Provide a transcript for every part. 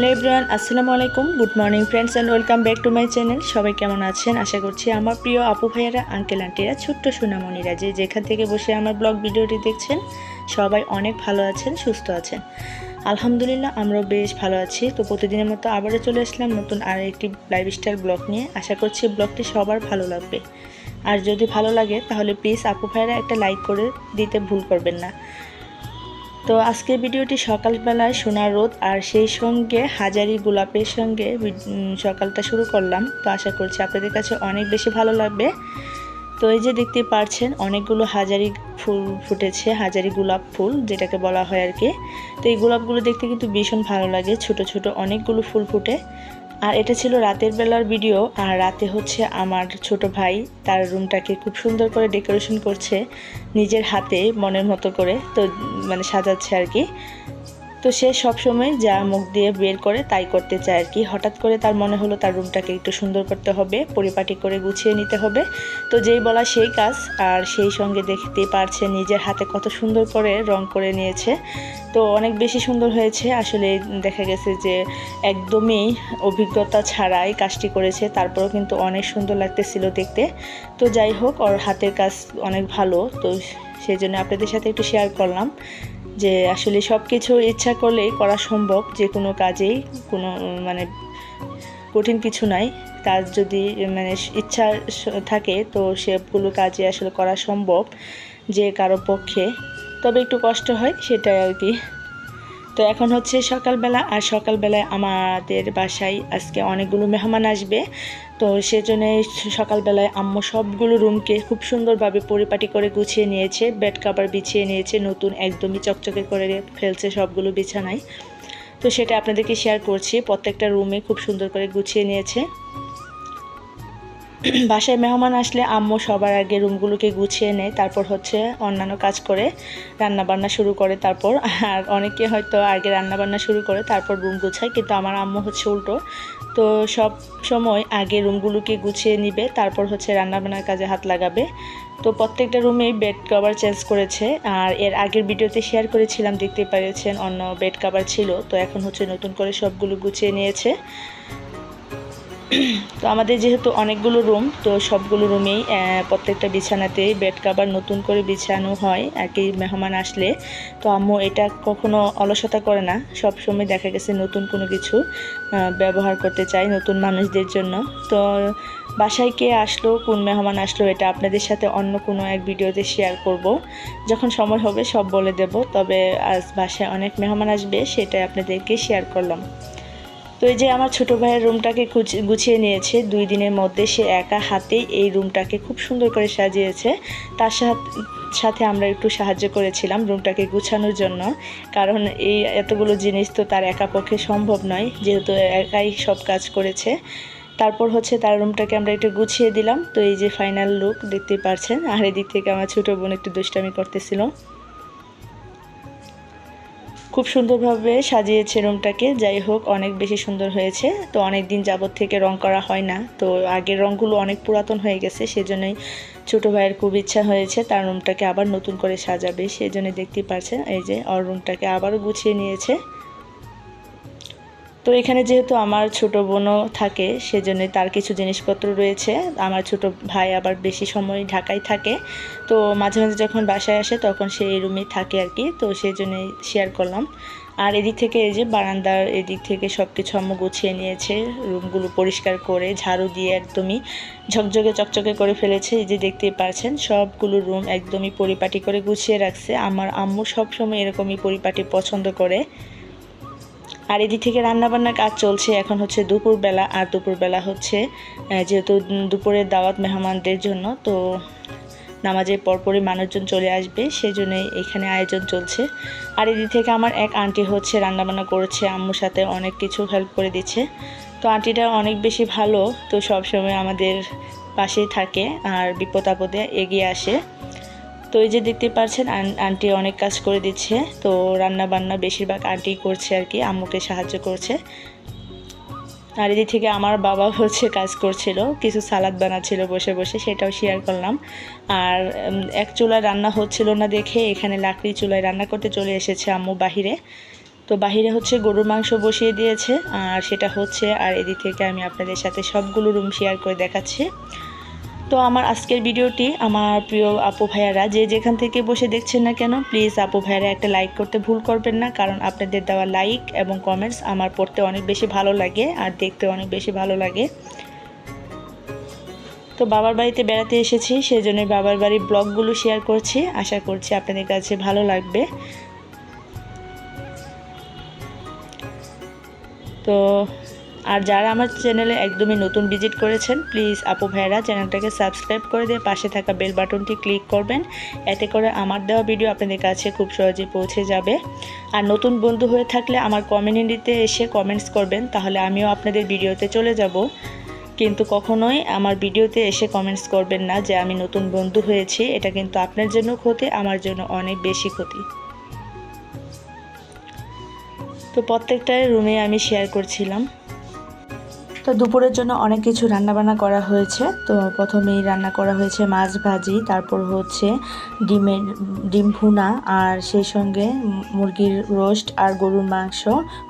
Hello everyone আসসালামু আলাইকুম good morning friends and welcome back to my channel সবাই কেমন আছেন? আশা করছি আমার প্রিয় আপু ভাইয়ারা আঙ্কেল আন্টিরা ছোট্ট সোনামণিরা যে যেখান থেকে বসে আমার ব্লগ ভিডিওটি দেখছেন, সবাই অনেক ভালো আছেন, সুস্থ আছেন। আলহামদুলিল্লাহ আমরাও বেশ ভালো আছি। তো প্রতিদিনের মতো আবারও চলে আসলাম নতুন আর একটি লাইফস্টাইল ব্লগ নিয়ে। আশা করছি ব্লগটি সবার ভালো লাগবে। আর যদি ভালো লাগে তাহলে প্লিজ আপু ভাইয়ারা একটা লাইক করে দিতে ভুল করবেন না। তো আজকের ভিডিওটি সকালবেলায় সোনার রোদ আর সেই সঙ্গে হাজারি গোলাপের সঙ্গে সকালটা শুরু করলাম। তো আশা করছি আপনাদের কাছে অনেক বেশি ভালো লাগবে। তো এই যে দেখতে পারছেন, অনেকগুলো হাজারি ফুল ফুটেছে, হাজারি গোলাপ ফুল যেটাকে বলা হয় আর কি। তো এই গোলাপগুলো দেখতে কিন্তু ভীষণ ভালো লাগে। ছোট ছোট অনেকগুলো ফুল ফুটে। আর এটা ছিল রাতের বেলার ভিডিও আর রাতে হচ্ছে আমার ছোট ভাই, তার রুমটাকে খুব সুন্দর করে ডেকোরেশন করছে নিজের হাতে, মনের মতো করে, তো মানে সাজাচ্ছে আর কি। তো সে সবসময় যা মুখ দিয়ে বের করে তাই করতে চায় আর কি। হঠাৎ করে তার মনে হলো তার রুমটাকে একটু সুন্দর করতে হবে, পরিপাটি করে গুছিয়ে নিতে হবে। তো যেই বলা সেই কাজ, আর সেই সঙ্গে দেখতে পারছে নিজের হাতে কত সুন্দর করে রং করে নিয়েছে। তো অনেক বেশি সুন্দর হয়েছে। আসলে দেখা গেছে যে একদমই অভিজ্ঞতা ছাড়াই কাজটি করেছে, তারপরেও কিন্তু অনেক সুন্দর লাগতেছিল দেখতে। তো যাই হোক, ওর হাতের কাজ অনেক ভালো। তো সেই জন্য আপনাদের সাথে একটু শেয়ার করলাম। যে আসলে সব কিছু ইচ্ছা করলেই করা সম্ভব, যে কোনো কাজেই, কোনো মানে কঠিন কিছু নাই। তার যদি মানে ইচ্ছা থাকে, তো সেগুলো কাজে আসলে করা সম্ভব, যে কারও পক্ষে। তবে একটু কষ্ট হয়, সেটাই আর কি। তো এখন হচ্ছে সকালবেলা, আর সকালবেলায় আমাদের বাসায় আজকে অনেকগুলো মেহমান আসবে। তো সেজন্য সকালবেলায় আম্মু সবগুলো রুমকে খুব সুন্দরভাবে পরিপাটি করে গুছিয়ে নিয়েছে বেড কাভার বিছিয়ে নিয়েছে, নতুন একদমই চকচকে করে ফেলছে সবগুলো বিছানায়। তো সেটা আপনাদেরকে শেয়ার করছি, প্রত্যেকটা রুমে খুব সুন্দর করে গুছিয়ে নিয়েছে। বাসায় মেহমান আসলে আম্মু সবার আগে রুমগুলোকে গুছিয়ে নেয়, তারপর হচ্ছে অন্যান্য কাজ করে রান্না বান্না শুরু করে তারপর। আর অনেকে হয়তো আগে রান্না বান্না শুরু করে, তারপর রুম গুছায়, কিন্তু আমার আম্মু হচ্ছে উল্টো। তো সব সময় আগে রুমগুলোকে গুছিয়ে নিবে, তারপর হচ্ছে রান্না বান্নার কাজে হাত লাগাবে। তো প্রত্যেকটা রুমেই বেড কভার চেঞ্জ করেছে, আর এর আগের ভিডিওতে শেয়ার করেছিলাম, দেখতে পেরেছেন অন্য বেড কভার ছিল, তো এখন হচ্ছে নতুন করে সবগুলো গুছিয়ে নিয়েছে। তো আমাদের যেহেতু অনেকগুলো রুম তো সবগুলো রুমেই প্রত্যেকটা বিছানাতেই বেড কাভার নতুন করে বিছানো হয় কি মেহমান আসলে। তো আম্মু এটা কখনো অলসতা করে না সব সময় দেখা গেছে নতুন কোনো কিছু ব্যবহার করতে চাই নতুন মানুষদের জন্য। তো বাসায় কে আসলো, কোন মেহমান আসলো, এটা আপনাদের সাথে অন্য কোনো এক ভিডিওতে শেয়ার করব। যখন সময় হবে সব বলে দেব, তবে আজ বাসায় অনেক মেহমান আসবে, সেটাই আপনাদেরকে শেয়ার করলাম। তো এই যে আমার ছোট ভাইয়ের রুমটাকে গুছিয়ে নিয়েছে, দুই দিনের মধ্যে সে একা হাতেই এই রুমটাকে খুব সুন্দর করে সাজিয়েছে। তার সাথে আমরা একটু সাহায্য করেছিলাম রুমটাকে গুছানোর জন্য, কারণ এই এতগুলো জিনিস তো তার একা পক্ষে সম্ভব নয়, যেহেতু একাই সব কাজ করেছে। তারপর হচ্ছে তার রুমটাকে আমরা একটু গুছিয়ে দিলাম। তো এই যে ফাইনাল লুক দেখতেই পারছেন। আর এদিক থেকে আমার ছোটো বোন একটু দুষ্টামি করতেছিল। খুব সুন্দরভাবে সাজিয়েছে রুমটাকে। যাই হোক, অনেক বেশি সুন্দর হয়েছে। তো অনেক দিন যাবত থেকে রং করা হয় না। তো আগের রঙগুলো অনেক পুরাতন হয়ে গেছে, সেজন্যই ছোট ভাইয়ের খুব ইচ্ছা হয়েছে তার রুমটাকে আবার নতুন করে সাজাবে। সেজন্য দেখতে পাচ্ছেন এই যে ওর রুমটাকে আবারও গুছিয়ে নিয়েছে। তো এখানে যেহেতু আমার ছোট বোনও থাকে, সেজন্য তার কিছু জিনিসপত্র রয়েছে। আমার ছোট ভাই আবার বেশি সময় ঢাকায় থাকে। তো মাঝে মাঝে যখন বাসায় আসে তখন সে এই রুমেই থাকে আর কি। তো সেই জন্যই শেয়ার করলাম। আর এদিক থেকে এই যে বারান্দার এদিক থেকে সব কিছু আম্মু গুছিয়ে নিয়েছে। রুমগুলো পরিষ্কার করে, ঝাড়ু দিয়ে একদমই ঝকঝকে, চকচকে করে ফেলেছে। এই যে দেখতেই পারছেন সবগুলো রুম একদমই পরিপাটি করে গুছিয়ে রাখছে। আমার আম্মু সবসময় এরকমই পরিপাটি পছন্দ করে। আর এদিক থেকে রান্নাবান্নার কাজ চলছে। এখন হচ্ছে দুপুরবেলা, আর দুপুরবেলা হচ্ছে যেহেতু দুপুরের দাওয়াত মেহমানদের জন্য, তো নামাজের পরপরই মানুষজন চলে আসবে সেই জন্যই এখানে আয়োজন চলছে। আর এদিক থেকে আমার এক আন্টি হচ্ছে রান্নাবান্না করেছে, আম্মুর সাথে অনেক কিছু হেল্প করে দিচ্ছে। তো আন্টিটা অনেক বেশি ভালো, তো সবসময় আমাদের পাশেই থাকে, আর বিপদ আপদে এগিয়ে আসে। তো এই যে দেখতে পাচ্ছেন আন- আন্টি অনেক কাজ করে দিচ্ছে। তো রান্না বান্না বেশিরভাগ আন্টি করছে আর কি, আম্মুকে সাহায্য করছে। আর এদিক থেকে আমার বাবা হচ্ছে কাজ করছিল, কিছু সালাদ বানাচ্ছিল বসে বসে, সেটাও শেয়ার করলাম। আর এক চুলায় রান্না হচ্ছিল না দেখে এখানে লাকড়ি চুলায় রান্না করতে চলে এসেছে আম্মু বাহিরে। তো বাহিরে হচ্ছে গরুর মাংস বসিয়ে দিয়েছে, আর সেটা হচ্ছে, আর এদিক থেকে আমি আপনাদের সাথে সবগুলো রুম শেয়ার করে দেখাচ্ছি। তো আমার আজকের ভিডিওটি আমার প্রিয় আপু ভাইয়ারা যে যেখান থেকে বসে দেখছেন না কেন প্লিজ আপু ভাইয়ারা একটা লাইক করতে ভুল করবেন না, কারণ আপনাদের দেওয়া লাইক এবং কমেন্টস আমার পড়তে অনেক বেশি ভালো লাগে আর দেখতে অনেক বেশি ভালো লাগে। তো বাবার বাড়িতে বেড়াতে এসেছি সেই জন্য বাবার বাড়ির ব্লগগুলো শেয়ার করছি। আশা করছি আপনাদের কাছে ভালো লাগবে। তো আর যারা আমার চ্যানেলে একদমই নতুন ভিজিট করেছেন প্লিজ আপু ভাইয়েরা চ্যানেলটাকে সাবস্ক্রাইব করে দিয়ে পাশে থাকা বেল বাটনটি ক্লিক করবেন। এতে করে আমার দেওয়া ভিডিও আপনাদের কাছে খুব সহজে পৌঁছে যাবে। আর নতুন বন্ধু হয়ে থাকলে আমার কমিউনিটিতে এসে কমেন্টস করবেন, তাহলে আমিও আপনাদের ভিডিওতে চলে যাব। কিন্তু কখনোই আমার ভিডিওতে এসে কমেন্টস করবেন না যে আমি নতুন বন্ধু হয়েছি, এটা কিন্তু আপনার জন্য ক্ষতি, আমার জন্য অনেক বেশি ক্ষতি। তো প্রত্যেকটা রুমে আমি শেয়ার করছিলাম। তো দুপুরের জন্য অনেক কিছু রান্নাবান্না করা হয়েছে। তো প্রথমেই রান্না করা হয়েছে মাছ ভাজি, তারপর হচ্ছে ডিমের, ডিম ভুনা, আর সেই সঙ্গে মুরগির রোস্ট আর গরুর মাংস,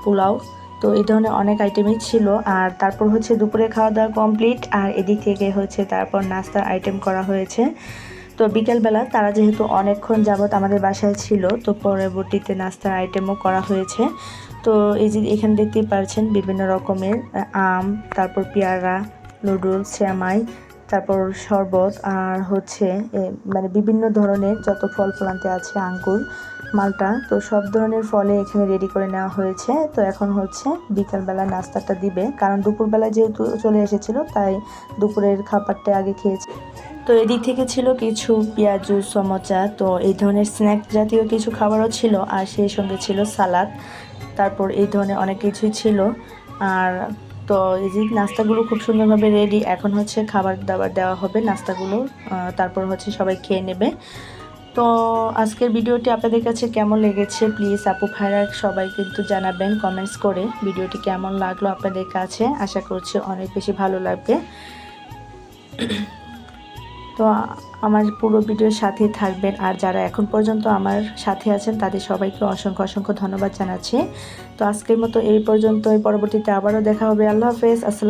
পোলাও। তো এই ধরনের অনেক আইটেমই ছিল। আর তারপর হচ্ছে দুপুরে খাওয়া দাওয়া কমপ্লিট আর এদিক থেকে হচ্ছে তারপর নাস্তার আইটেম করা হয়েছে। তো বিকেলবেলা তারা যেহেতু অনেকক্ষণ যাবৎ আমাদের বাসায় ছিল, তো পরবর্তীতে নাস্তার আইটেমও করা হয়েছে। তো এই যে এখানে দেখতেই পাচ্ছেন বিভিন্ন রকমের আম, তারপর পেয়ারা, নুডলস শ্যামাই তারপর শরবত আর হচ্ছে মানে বিভিন্ন ধরনের যত ফল ফলান্তে আছে, আঙ্গুর, মালটা, তো সব ধরনের ফলে এখানে রেডি করে নেওয়া হয়েছে। তো এখন হচ্ছে বিকালবেলা নাস্তাটা দিবে। কারণ দুপুরবেলা যেহেতু চলে এসেছিল, তাই দুপুরের খাবারটা আগে খেয়েছে। তো এদিক থেকে ছিল কিছু পেঁয়াজু, সমচা, তো এই ধরনের স্ন্যাক জাতীয় কিছু খাবারও ছিল, আর সেই সঙ্গে ছিল সালাদ। তারপর এই ধরনের অনেক কিছুই ছিল। আর তো এই যে নাস্তাগুলো খুব সুন্দরভাবে রেডি এখন হচ্ছে খাবার দাবার দেওয়া হবে নাস্তাগুলো তারপর হচ্ছে সবাই খেয়ে নেবে। তো আজকের ভিডিওটি আপনাদের কাছে কেমন লেগেছে প্লিজ আপু ভাইরা সবাই কিন্তু জানাবেন কমেন্টস করে। ভিডিওটি কেমন লাগল আপনাদের কাছে? আশা করছি অনেক বেশি ভালো লাগবে। তো আমার পুরো ভিডিওর সাথে থাকবেন। আর যারা এখন পর্যন্ত আমার সাথে আছেন, তাদের সবাইকে অসংখ্য অসংখ্য ধন্যবাদ জানাচ্ছি। তো আজকের মতো এই পর্যন্ত পরবর্তীতে আবারও দেখা হবে। আল্লাহ হাফেজ। আসসালাম